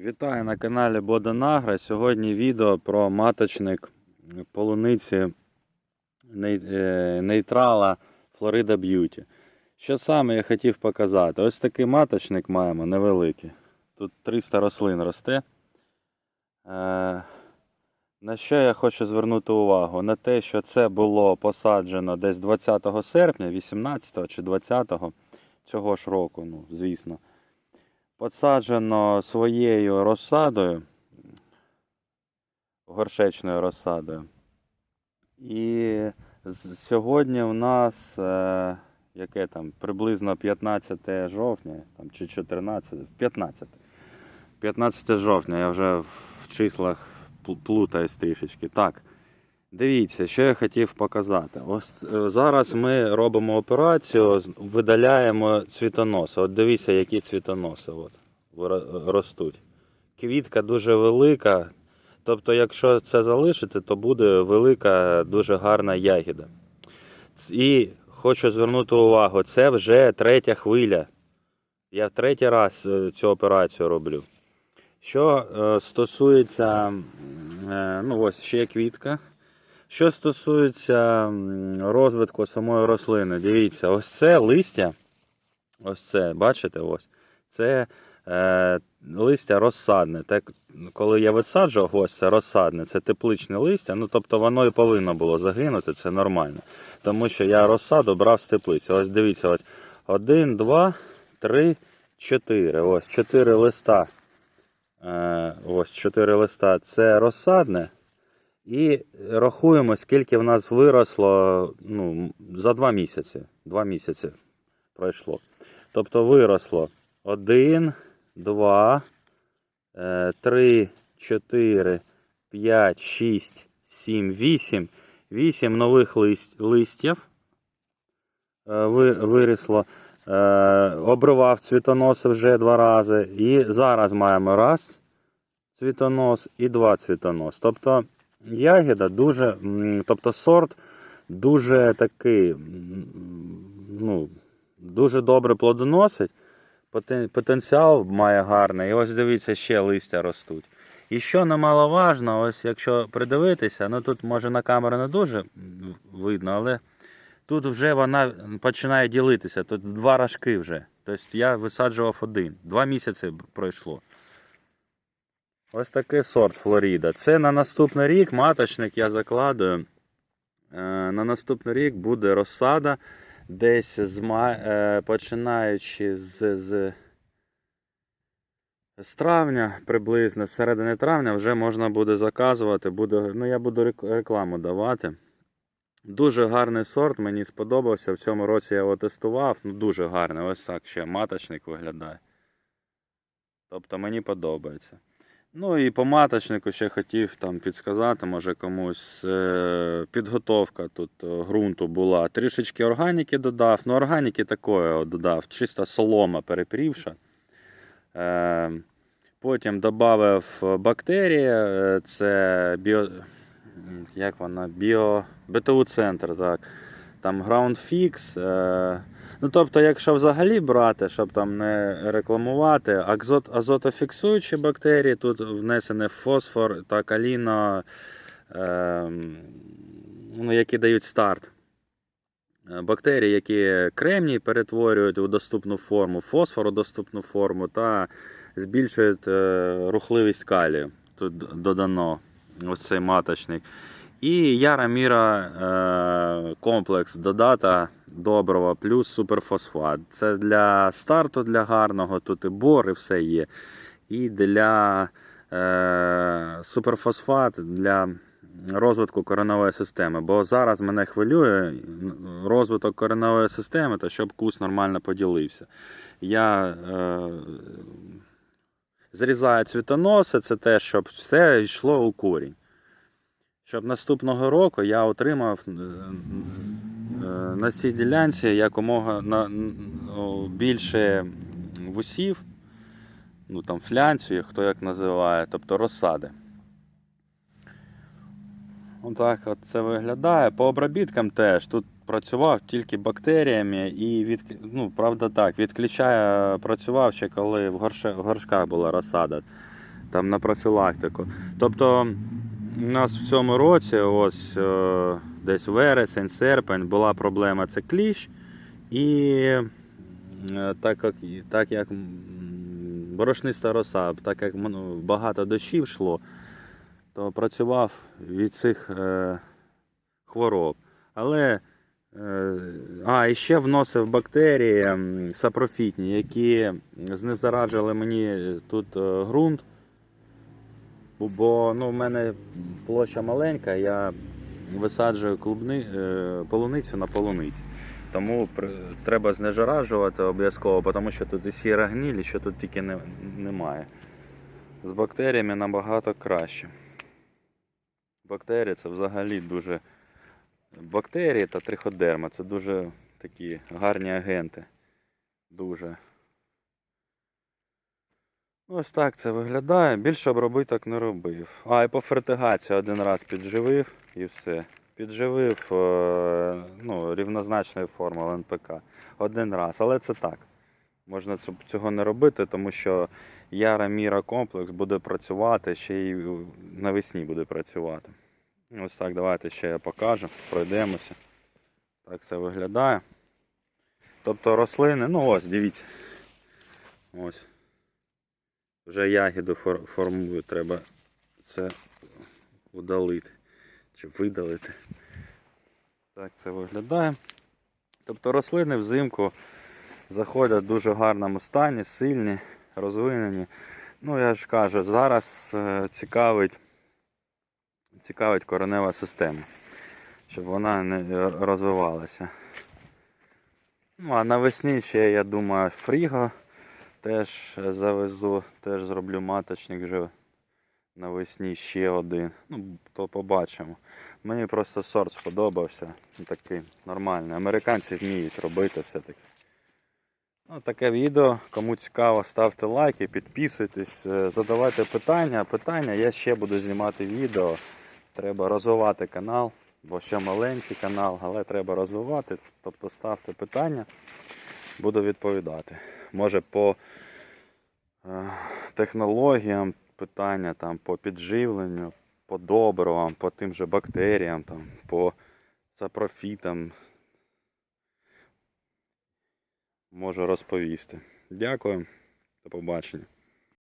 Вітаю на каналі Бодонагра. Сьогодні відео про маточник полуниці е, нейтрала Florida Beauty. Що саме я хотів показати? Ось такий маточник маємо невеликий. Тут 300 рослин росте. Е, На що я хочу звернути увагу? На те, що це було посаджено десь 20 серпня, 18 чи 20 цього ж року, ну, звісно посаджено своєю розсадою, горшечною розсадою. І сьогодні у нас е, яке там приблизно 15 жовтня там, чи 14, 15. 15 жовтня, я вже в числах пл- плутаюсь трішечки. Так. Дивіться, що я хотів показати. Ось е, зараз ми робимо операцію, видаляємо цвітоноси. От дивіться, які цвітоноси от, ростуть. Квітка дуже велика. Тобто, якщо це залишити, то буде велика, дуже гарна ягіда. І хочу звернути увагу, це вже третя хвиля. Я третій раз е, цю операцію роблю. Що е, стосується, ну ось ще квітка. Що стосується розвитку самої рослини, дивіться, ось це листя. Ось це, бачите, ось. Це е, листя розсадне. Так, коли я висаджував, ось це розсадне, це тепличне листя. Ну, тобто воно і повинно було загинути, це нормально. Тому що я розсаду брав з теплиці. Ось дивіться, ось один, два, три, чотири. Ось чотири листа. Е, ось чотири листа. Це розсадне. І рахуємо, скільки в нас виросло ну, за два місяці. Два місяці пройшло. Тобто виросло 1, 2, 3, 4, 5, 6, 7, 8. 8 нових лист, листів е, вирісло. Е, Обривав цвітоноси вже два рази. І зараз маємо раз цвітонос і два цвітонос. Тобто ягіда дуже, тобто сорт дуже такий, ну, дуже добре плодоносить. Потенціал має гарний. І ось дивіться, ще листя ростуть. І що немаловажно, ось якщо придивитися, ну тут може на камеру не дуже видно, але тут вже вона починає ділитися. Тут два рожки вже. Тобто я висаджував один. Два місяці пройшло. Ось такий сорт Флоріда. Це на наступний рік маточник я закладую. Е, На наступний рік буде розсада десь з е, починаючи з, з, з травня, приблизно з середини травня, вже можна буде заказувати. Буде... Ну, я буду рекламу давати. Дуже гарний сорт, мені сподобався. В цьому році я його тестував. Ну, дуже гарний. Ось так ще маточник виглядає. Тобто мені подобається. Ну і по маточнику ще хотів там підсказати, може комусь е, підготовка тут е, ґрунту була. Трішечки органіки додав. Ну, органіки такої додав, чисто солома перепрівша. Е, потім додав бактерії, це біо. Як вона? Біо. БТУ центр, так. Там Ground Fix. Ну, тобто, якщо взагалі брати, щоб там не рекламувати, азот, азотофіксуючі бактерії, тут внесене фосфор та каліно, е, ну, які дають старт. Е, Бактерії, які кремній перетворюють у доступну форму, фосфор у доступну форму та збільшують е, рухливість калію. Тут додано ось цей маточник. І Яра Міра е, комплекс додата доброго плюс суперфосфат. Це для старту для гарного, тут і бор, і все є. І для е, суперфосфат для розвитку кореневої системи. Бо зараз мене хвилює розвиток кореневої системи, то щоб кус нормально поділився. Я е, зрізаю цвітоноси, це те, щоб все йшло у корінь. Щоб наступного року я отримав е, на цій ділянці якомога на, більше вусів, ну там флянцю, хто як називає, тобто розсади. Отак от це виглядає. По обробіткам теж. Тут працював тільки бактеріями і від, ну, правда так, відключає, працював ще коли в, горше, в горшках була розсада. там на профілактику. Тобто у нас в цьому році, ось е, десь вересень, серпень, була проблема це кліщ. І е, так як, так як борошниста роса, так як ну, багато дощів йшло, то працював від цих е, хвороб. Але е, а, і ще вносив бактерії сапрофітні, які знезараджували мені тут е, ґрунт. Бо ну, в мене площа маленька, я висаджую клубни, е, полуницю на полуниці. Тому треба знежаражувати обов'язково, тому що тут і сіра гніль, що тут тільки не, немає. З бактеріями набагато краще. Бактерії це взагалі дуже. Бактерії та триходерма це дуже такі гарні агенти. Дуже. Ось так це виглядає. Більше обробиток не робив. А, і по фертигації один раз підживив і все. Підживив е, ну, рівнозначною формулою НПК. Один раз. Але це так. Можна цього не робити, тому що Яра Міра комплекс буде працювати, ще й навесні буде працювати. Ось так, давайте ще я покажу, пройдемося. Так це виглядає. Тобто рослини, ну ось, дивіться. Ось. Вже ягіду фор- формую, треба це удалити чи видалити. Так це виглядає. Тобто рослини взимку заходять в дуже гарному стані, сильні, розвинені. Ну, я ж кажу, зараз е, цікавить, цікавить коренева система, щоб вона не розвивалася. Ну, а навесні ще, я думаю, фріго теж завезу, теж зроблю маточник вже навесні ще один. Ну, то побачимо. Мені просто сорт сподобався. Ну, Такий нормальний. Американці вміють робити все-таки. Ну, таке відео. Кому цікаво, ставте лайки, підписуйтесь, е, задавайте питання. Питання я ще буду знімати відео. Треба розвивати канал, бо ще маленький канал, але треба розвивати. Тобто ставте питання, буду відповідати. Може по е, технологіям питання, там, по підживленню, по добривам, по тим же бактеріям, там, по сапрофітам. Можу розповісти. Дякую. До побачення.